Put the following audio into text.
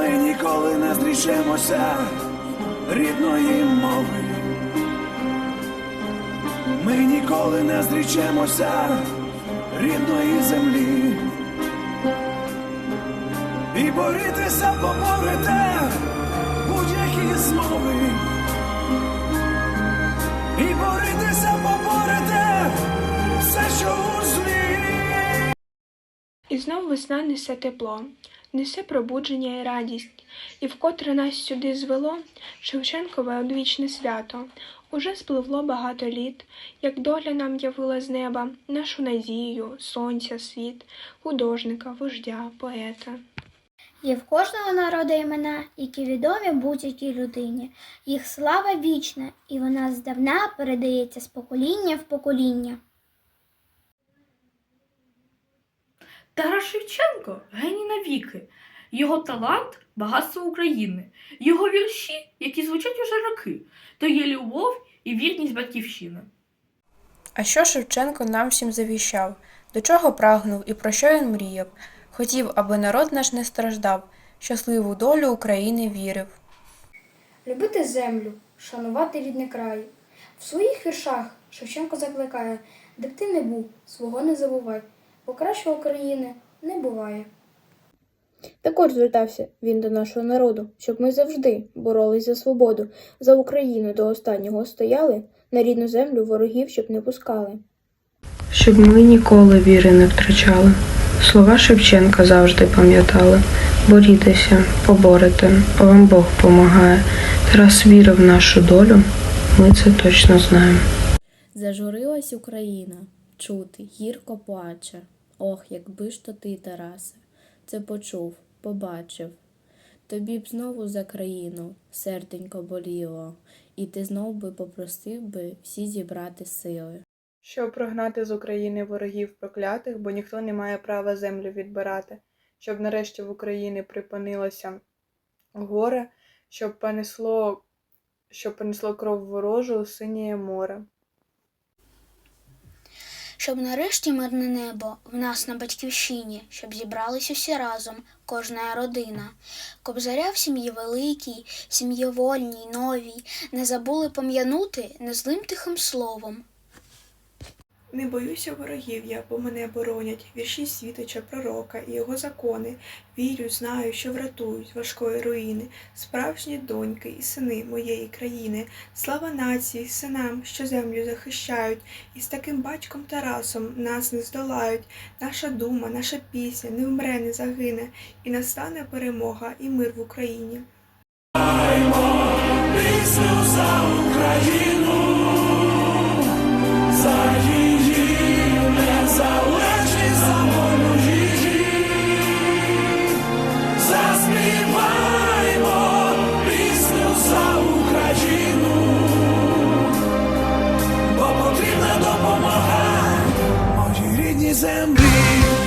Ми ніколи не зрішемося рідної мови. Ми ніколи не зрічемося рідної землі. І борітися поборете будь-які змови. І борітися поборете все, що у злі. І знов весна несе тепло, несе пробудження і радість, і вкотре нас сюди звело Шевченкове одвічне свято. Уже спливло багато літ, як доля нам явила з неба нашу надію, сонця, світ, художника, вождя, поета. Є в кожного народу імена, які відомі будь-якій людині. Їх слава вічна, і вона здавна передається з покоління в покоління. Тарас Шевченко геній навіки. Його талант багатство України. Його вірші, які звучать уже роки, то є любов і вірність батьківщини. А що Шевченко нам всім завіщав? До чого прагнув і про що він мріяв? Хотів, аби народ наш не страждав, щасливу долю України вірив. Любити землю, шанувати рідний край. В своїх віршах Шевченко закликає, де б ти не був, свого не забувай, бо кращого країни не буває. Також звертався він до нашого народу, щоб ми завжди боролись за свободу, за Україну до останнього стояли, на рідну землю ворогів щоб не пускали. Щоб ми ніколи віри не втрачали. Слова Шевченка завжди пам'ятали. Борітеся, поборете, вам Бог помагає. Тарас вірив в нашу долю, ми це точно знаємо. Зажурилась Україна, чути, гірко плаче. Ох, якби ж то ти, Тарасе, це почув, побачив. Тобі б знову за країну серденько боліло, і ти знов би попросив би всі зібрати сили. Щоб прогнати з України ворогів проклятих, бо ніхто не має права землю відбирати, щоб нарешті в Україні припинилося горе, щоб понесло, щоб понесло кров ворожу у синє море. Щоб нарешті мирне небо в нас на батьківщині, щоб зібрались усі разом, кожна родина. Кобзаря в сім'ї великій, сім'ї вольній, новій, не забули пом'янути незлим тихим словом. Не боюся ворогів я, бо мене боронять вірші світоча пророка і його закони. Вірю, знаю, що врятують важкої руїни, справжні доньки і сини моєї країни. Слава нації, синам, що землю захищають, і з таким батьком Тарасом нас не здолають. Наша дума, наша пісня не вмре, не загине, і настане перемога і мир в Україні. Пісню за Україну, leave